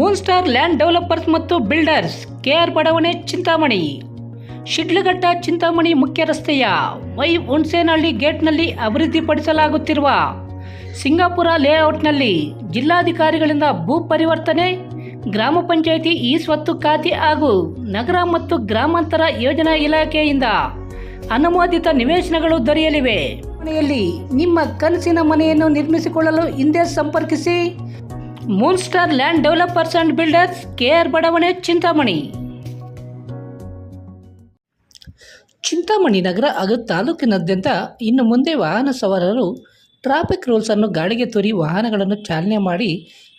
Moon star land developers ಮತ್ತು builders KR ಬಡಾವಣೆ, ಚಿಂತಾಮಣಿ. ಶಿಡ್ಲಘಟ್ಟ, ಚಿಂತಾಮಣಿ ಮುಖ್ಯ ರಸ್ತೆಯ ವೈ ಹುಣ್ಸೇನಹಳ್ಳಿ ಗೇಟ್ನಲ್ಲಿ ಅಭಿವೃದ್ಧಿಪಡಿಸಲಾಗುತ್ತಿರುವ ಸಿಂಗಾಪುರ ಲೇಔಟ್ನಲ್ಲಿ ಜಿಲ್ಲಾಧಿಕಾರಿಗಳಿಂದ ಭೂ ಪರಿವರ್ತನೆ, ಗ್ರಾಮ ಪಂಚಾಯಿತಿ ಈ ಸ್ವತ್ತು ಖಾತೆ ಹಾಗೂ ನಗರ ಮತ್ತು ಗ್ರಾಮಾಂತರ ಯೋಜನಾ ಇಲಾಖೆಯಿಂದ ಅನುಮೋದಿತ ನಿವೇಶನಗಳು ದೊರೆಯಲಿವೆ. ಮನೆಯಲ್ಲಿ ನಿಮ್ಮ ಕನಸಿನ ಮನೆಯನ್ನು ನಿರ್ಮಿಸಿಕೊಳ್ಳಲು ಹಿಂದೆ ಸಂಪರ್ಕಿಸಿ. Moon star land developers and builders KR ಬಡಾವಣೆ ಚಿಂತಾಮಣಿ ಚಿಂತಾಮಣಿ ನಗರ ಹಾಗೂ ತಾಲೂಕಿನಾದ್ಯಂತ ಇನ್ನು ಮುಂದೆ ವಾಹನ ಸವಾರರು ಟ್ರಾಫಿಕ್ ರೂಲ್ಸನ್ನು ಗಾಡಿಗೆ ತೋರಿ ವಾಹನಗಳನ್ನು ಚಾಲನೆ ಮಾಡಿ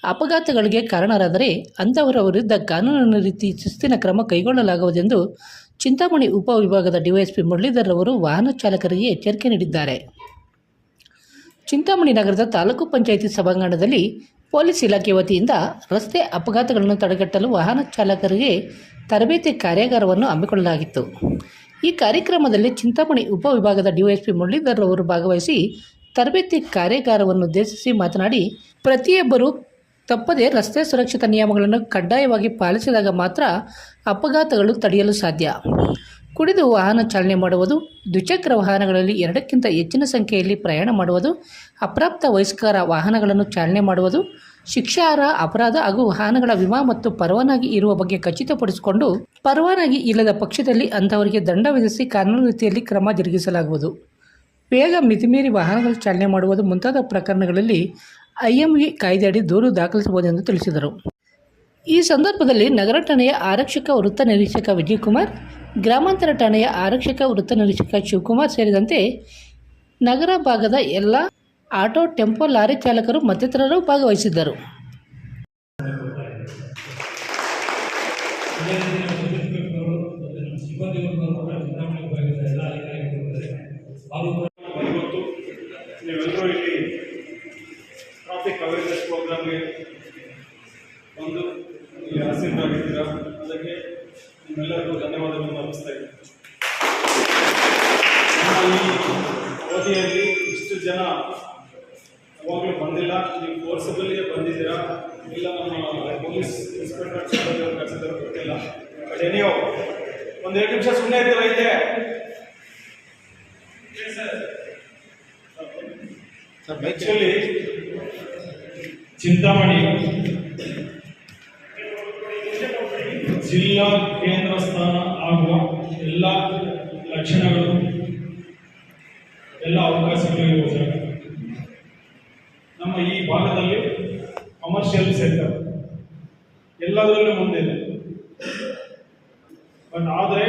ಅಪಘಾತಗಳಿಗೆ ಕಾರಣರಾದರೆ ಅಂಥವರ ವಿರುದ್ಧ ಕಾನೂನಿನ ರೀತಿ ಶಿಸ್ತಿನ ಕ್ರಮ ಕೈಗೊಳ್ಳಲಾಗುವುದೆಂದು ಚಿಂತಾಮಣಿ ಉಪವಿಭಾಗದ ಡಿವೈಎಸ್ಪಿ ಮುರಳೀಧರ್ ಅವರು ವಾಹನ ಚಾಲಕರಿಗೆ ಎಚ್ಚರಿಕೆ ನೀಡಿದ್ದಾರೆ ಚಿಂತಾಮಣಿ ನಗರದ ತಾಲೂಕು ಪಂಚಾಯಿತಿ ಸಭಾಂಗಣದಲ್ಲಿ ಪೊಲೀಸ್ ಇಲಾಖೆ ವತಿಯಿಂದ ರಸ್ತೆ ಅಪಘಾತಗಳನ್ನು ತಡೆಗಟ್ಟಲು ವಾಹನ ಚಾಲಕರಿಗೆ ತರಬೇತಿ ಕಾರ್ಯಾಗಾರವನ್ನು ಹಮ್ಮಿಕೊಳ್ಳಲಾಗಿತ್ತು. ಈ ಕಾರ್ಯಕ್ರಮದಲ್ಲಿ ಚಿಂತಾಮಣಿ ಉಪವಿಭಾಗದ ಡಿವೈಎಸ್ಪಿ ಮುರಳೀಧರ್ ಅವರು ಭಾಗವಹಿಸಿ ತರಬೇತಿ ಕಾರ್ಯಾಗಾರವನ್ನು ಉದ್ದೇಶಿಸಿ ಮಾತನಾಡಿ, ಪ್ರತಿಯೊಬ್ಬರೂ ತಪ್ಪದೇ ರಸ್ತೆ ಸುರಕ್ಷತಾ ನಿಯಮಗಳನ್ನು ಕಡ್ಡಾಯವಾಗಿ ಪಾಲಿಸಿದಾಗ ಮಾತ್ರ ಅಪಘಾತಗಳು ತಡೆಯಲು ಸಾಧ್ಯ. ಕುಡಿದು ವಾಹನ ಚಾಲನೆ ಮಾಡುವುದು, ದ್ವಿಚಕ್ರ ವಾಹನಗಳಲ್ಲಿ ಎರಡಕ್ಕಿಂತ ಹೆಚ್ಚಿನ ಸಂಖ್ಯೆಯಲ್ಲಿ ಪ್ರಯಾಣ ಮಾಡುವುದು, ಅಪ್ರಾಪ್ತ ವಯಸ್ಕರ ವಾಹನಗಳನ್ನು ಚಾಲನೆ ಮಾಡುವುದು, ಶಿಕ್ಷಾರ್ಹ, ಅಪರಾಧ ಹಾಗೂ ವಾಹನಗಳ ವಿಮಾ ಮತ್ತು ಪರವಾನಗಿ ಇರುವ ಬಗ್ಗೆ ಖಚಿತಪಡಿಸಿಕೊಂಡು ಪರವಾನಗಿ ಇಲ್ಲದ ಪಕ್ಷದಲ್ಲಿ ಅಂಥವರಿಗೆ ದಂಡ ವಿಧಿಸಿ ಕಾನೂನು ರೀತಿಯಲ್ಲಿ ಕ್ರಮ ಜರುಗಿಸಲಾಗುವುದು. ವೇಗ ಮಿತಿಮೀರಿ ವಾಹನಗಳು ಚಾಲನೆ ಮಾಡುವುದು ಮುಂತಾದ ಪ್ರಕರಣಗಳಲ್ಲಿ ಐಎಂವಿ ಕಾಯ್ದೆಯಡಿ ದೂರು ದಾಖಲಿಸಬಹುದೆಂದು ತಿಳಿಸಿದರು. ಈ ಸಂದರ್ಭದಲ್ಲಿ ನಗರ ಠಾಣೆಯ ಆರಕ್ಷಕ ವೃತ್ತ ನಿರೀಕ್ಷಕ ವಿಜಯಕುಮಾರ್ ಗ್ರಾಮಾಂತರ ಠಾಣೆಯ ಆರಕ್ಷಕ ವೃತ್ತ ನಿರೀಕ್ಷಕ ಶಿವಕುಮಾರ್ ಸೇರಿದಂತೆ ನಗರ ಭಾಗದ ಎಲ್ಲ ಆಟೋ, ಟೆಂಪೋ, ಲಾರಿ ಚಾಲಕರು ಮತ್ತಿತರರು ಭಾಗವಹಿಸಿದ್ದರು. ಟ್ರಾಫಿಕ್ ಅವೇರ್ನೆಸ್ ಪ್ರೋಗ್ರಾಮ್ಗೆ ಒಂದು ಅದಕ್ಕೆ ನಿಮ್ಮೆಲ್ಲರಿಗೂ ಧನ್ಯವಾದಗಳನ್ನು ಅರ್ಪಿಸ್ತಾ ಇದ್ದೀನಿ. ಅವಧಿಯಲ್ಲಿ ಇಷ್ಟು ಜನ ಯಾವಾಗಲೂ ಬಂದಿಲ್ಲ. ನೀವು ಫೋರ್ಸಬಲ್ಲಿಯೇ ಬಂದಿದ್ದೀರಾ? ಇಲ್ಲ ನಮ್ಮ ಪೊಲೀಸ್ ಇನ್ಸ್ಪೆಕ್ಟರ್ ಕಳಿಸಿದ್ರು ಗೊತ್ತಿಲ್ಲ. ಬಟ್ ಎನಿಯೋ ಒಂದು ಎರಡು ನಿಮಿಷ ಸುಮ್ಮನೆ ಸರ್ ಇದೆ ಚಿಂತಾ ಚಿಂತಾಮಣಿ ಲಕ್ಷಣಗಳು, ಎಲ್ಲ ಅವಕಾಶಗಳು ಇರುವ ನಮ್ಮ ಈ ಭಾಗದಲ್ಲಿ ಕಮರ್ಷಿಯಲ್ ಸೆಕ್ಟರ್ ಎಲ್ಲದರಲ್ಲೂ ಮುಂದಿದೆ ಬಟ್ ಆದರೆ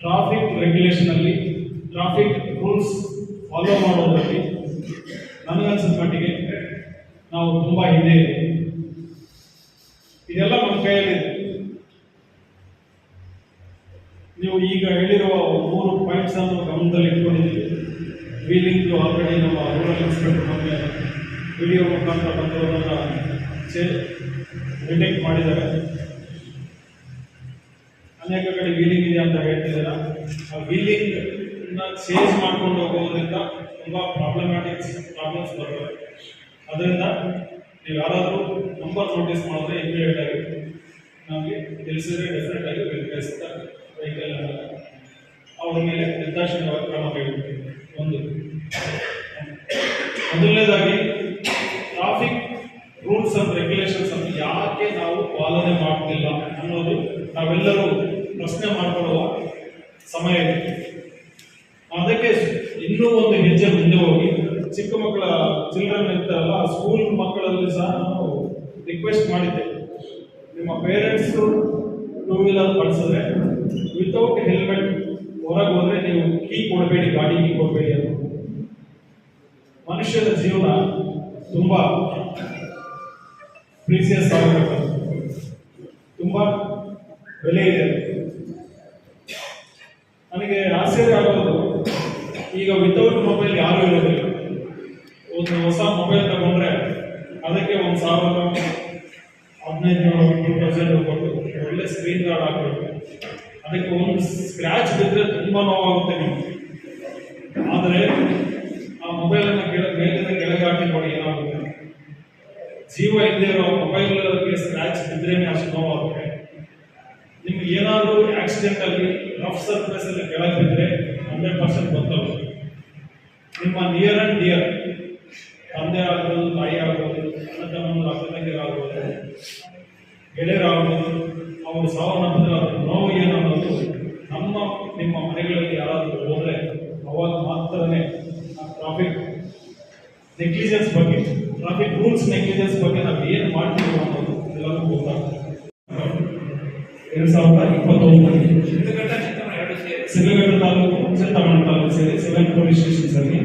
ಟ್ರಾಫಿಕ್ ರೆಗ್ಯುಲೇಷನ್ ಅಲ್ಲಿ ಟ್ರಾಫಿಕ್ ರೂಲ್ಸ್ ಫಾಲೋ ಮಾಡೋದ್ರಲ್ಲಿ ನನಗನ್ಸಿದ ಮಟ್ಟಿಗೆ ನಾವು ತುಂಬಾ ಹಿಂದೆ ಇದೆ ಇದೆಲ್ಲ ನಮ್ಮ ಕೈಯಲ್ಲಿದೆ. ನೀವು ಈಗ ಹೇಳಿರುವ ಮೂರು ಪಾಯಿಂಟ್ಸ್ ಅನ್ನು ಗಮನದಲ್ಲಿ ಇಟ್ಕೊಂಡಿದ್ದೀವಿ ವೀಲಿಂಗ್ ಆಲ್ರೆಡಿ ನಮ್ಮ ರೂರಲ್ ಇನ್ಸ್ಪೆಕ್ಟರ್ ನಮಗೆ ವಿಡಿಯೋ ಮುಖಾಂತರ ಬಂದಿರೋದನ್ನ ಚೇ ಡಿಟೆಕ್ಟ್ ಮಾಡಿದ್ದಾರೆ. ಅನೇಕ ಕಡೆ ವೀಲಿಂಗ್ ಇದೆ ಅಂತ ಹೇಳ್ತಿದ್ದೀರಾ. ಆ ವೀಲಿಂಗ್ ಚೇಂಜ್ ಮಾಡ್ಕೊಂಡು ಹೋಗೋದ್ರಿಂದ ತುಂಬ ಪ್ರಾಬ್ಲಮ್ಯಾಟಿಕ್ಸ್ ಪ್ರಾಬ್ಲಮ್ಸ್ ಬರ್ತವೆ. ಅದರಿಂದ ನೀವು ಯಾರಾದರೂ ನಂಬರ್ ನೋಟಿಸ್ ಮಾಡಿದ್ರೆ ಇಮಿಡಿಯೇಟ್ ಆಗಿ ನಮಗೆ ತಿಳಿಸಿದ್ರೆ ಡೆಫಿನೆಟ್ ಆಗಿ ವೆರಿಫೈಸ್ ವೆಹಿಕಲ್ ಅವ್ರ ಮೇಲೆ ನಿರ್ದಾಕ್ಷಿಣ್ಯವಾಗಿ ಕ್ರಮ ಕೈಗೊಳ್ಳುತ್ತೇವೆ ಒಂದು. ಮೊದಲನೇದಾಗಿ ಟ್ರಾಫಿಕ್ ರೂಲ್ಸ್ ಅಂಡ್ ರೆಗ್ಯುಲೇಷನ್ಸ್ ಅನ್ನು ಯಾಕೆ ನಾವು ಪಾಲನೆ ಮಾಡ್ತಿಲ್ಲ ಅನ್ನೋದು ನಾವೆಲ್ಲರೂ ಪ್ರಶ್ನೆ ಮಾಡಿಕೊಳ್ಳುವ ಸಮಯ ಇದೆ. ಅದಕ್ಕೆ ಇನ್ನೂ ಒಂದು ಹೆಜ್ಜೆ ಮುಂದೆ ಹೋಗಿ, ಚಿಕ್ಕ ಮಕ್ಕಳ ಚಿಲ್ಡ್ರನ್ ಇರ್ತಾರಲ್ಲ ಸ್ಕೂಲ್ ಮಕ್ಕಳಲ್ಲಿ ಸಹ ನಾವು ರಿಕ್ವೆಸ್ಟ್ ಮಾಡಿದ್ದೆ. ನಿಮ್ಮ ಪೇರೆಂಟ್ಸು ಟೂ ವೀಲರ್ ಬಳಸಿದ್ರೆ ವಿತೌಟ್ ಹೆಲ್ಮೆಟ್ ಹೊರಗೆ ಹೋದ್ರೆ ನೀವು ಕೀ ಕೊಡಬೇಡಿ ಗಾಡಿ ಕೀ ಕೊಡಬೇಡಿ ಅಂತ. ಮನುಷ್ಯನ ಜೀವನ ತುಂಬಾ ಪ್ರೀಸಿಯಸ್ ಆಗಬೇಕು ತುಂಬಾ ಬೆಲೆ ಇದೆ. ನನಗೆ ಆಶ್ಚರ್ಯ ಆಗೋದು, ಈಗ ವಿತೌಟ್ ಮೊಬೈಲ್ ಯಾರು ಇರೋದಿಲ್ಲ. ಒಂದು ಹೊಸ ಮೊಬೈಲ್ ತಗೊಂಡ್ರೆ ಅದಕ್ಕೆ ಒಂದು ಸಾವಿರ ಹದಿನೈದು ನೂರು ತೌಸಂಡ್ ಕೊಟ್ಟು ಒಳ್ಳೆ ಸ್ಕ್ರೀನ್ ಗಾರ್ಡ್ ಹಾಕಬೇಕು. ಅದಕ್ಕೆ ಒಂದು ಸ್ಕ್ರ್ಯಾಚ್ ಬಿದ್ದರೆ ತುಂಬ ನೋವಾಗುತ್ತೆ ನಿಮಗೆ. ಆದರೆ ಆ ಮೊಬೈಲನ್ನು ಕೆಳ, ಮೇಲಿಂದ ಕೆಳಗೆ ಹಾಕಿ ನೋಡಿ ಏನಾಗುತ್ತೆ. ಜೀವ ಇದ್ದೇ ಇರೋ ಮೊಬೈಲ್ಗೆ ಸ್ಕ್ರಾಚ್ ಬಿದ್ದರೆ ಅಷ್ಟು ನೋವಾಗುತ್ತೆ. ನಿಮ್ಗೆ ಏನಾದರೂ ಆಕ್ಸಿಡೆಂಟ್ ಅಲ್ಲಿ ರಫ್ ಸರ್ಫೇಸ್ ಅಲ್ಲಿ ಕೆಳಗೆ ಬಿದ್ದರೆ ಹಂಡ್ರೆಡ್ ಪರ್ಸೆಂಟ್ ಗೊತ್ತಲ್ಲ ನಿಮ್ಮ ನಿಯರ್ ಆ್ಯಂಡ್ ಡಿಯರ್ ತಂದೆ ಆಗ್ಬೋದು, ತಾಯಿ ಆಗ್ಬೋದು ಅಣ್ಣ ತಮ್ಮ ಅಕ್ಕ ತಂಗಿರಾಗ್ಬೋದು ಗೆಳೆಯರಾಗ್ಬೋದು, ಅವರು ಸಾವನ್ನಪ್ಪಿದ್ರೆ ನೆಗ್ಲಿಜೆನ್ಸ್ ಬಗ್ಗೆ ಟ್ರಾಫಿಕ್ ರೂಲ್ಸ್ ನೆಗ್ಲಿಜೆನ್ಸ್ ಬಗ್ಗೆ ನಾವು ಏನು ಮಾಡ್ತೀವಿ ಅನ್ನೋದು ಎಲ್ಲರಿಗೂ ಗೊತ್ತಾಗ್ತದೆ ಎರಡು ಸಾವಿರದ ಇಪ್ಪತ್ತೊಂದರಲ್ಲಿ ಸಿದ್ಧಗಂಗಾ ತಾಲೂಕು ಚಿಂತಾಮಣ ತಾಲೂಕು ಸೇರಿ ಸೆವೆನ್ ಪೊಲೀಸ್ ಸ್ಟೇಷನ್ಸ್ ಅಲ್ಲಿ.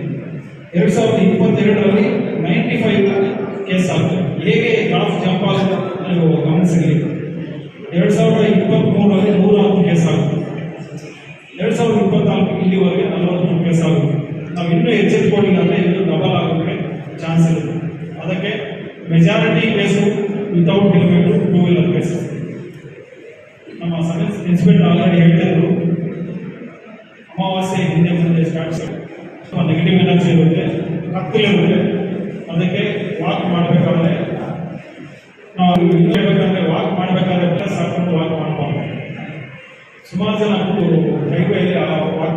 ಎರಡು ಸಾವಿರದ ಇಪ್ಪತ್ತೆರಡರಲ್ಲಿ ನೈಂಟಿ ಫೈವ್ ಕೇಸ್ ಆಗುತ್ತೆ ಹೇಗೆ ಗ್ರಾಫ್ ಜಂಪ್ ಆಗುತ್ತೆ ನೀವು ಗಮನಿಸಲಿಲ್ಲ ಎರಡು ಸಾವಿರದ ಇಪ್ಪತ್ತ್ ಮೂರರಲ್ಲಿ ನೂರ ಹತ್ತು ಕೇಸ್ ಆಗುತ್ತೆ. ಎರಡು ಸಾವಿರದ ಇಪ್ಪತ್ನಾಲ್ಕು ಇಲ್ಲಿವರೆಗೆ ನಲವತ್ಮೂರು ಕೇಸ್ ಆಗುತ್ತೆ. ನಾವು ಇನ್ನೂ ಎಚ್ಚೆತ್ತುಕೊಂಡಿಲ್ಲ ಅಂದರೆ ಚಾನ್ಸ್ ಇರುತ್ತೆ. ಅದಕ್ಕೆ majority case without helmet two wheeler cases ನಮ್ಮ ಸಬ್ ಇನ್ಸ್ಪೆಕ್ಟರ್ ಆಲ್ರೆಡಿ ಹೇಳ್ತಿದ್ರು ಅಮಾವಾಸ್ಯೆ ಹಿಂದೆ ಮುಂದೆ ಸ್ಟಾರ್ಟ್ಸ್ ಸ್ವಲ್ಪ ನೆಗೆಟಿವ್ ಎನರ್ಜಿ ಇರುತ್ತೆ ಕತ್ತಲಿರುತ್ತೆ ಅದಕ್ಕೆ ವಾಕ್ ಮಾಡಬೇಕಾದ್ರೆ ನಾವು ಇನ್ನೂ ವಾಕ್ ಮಾಡಬೇಕಾದ್ರೆ ಪ್ಲಸ್ ವಾಕ್ ಮಾಡಬಾರ್ದು ಸುಮಾರು ಜನ ಹೈವೇಲಿ ವಾಕ್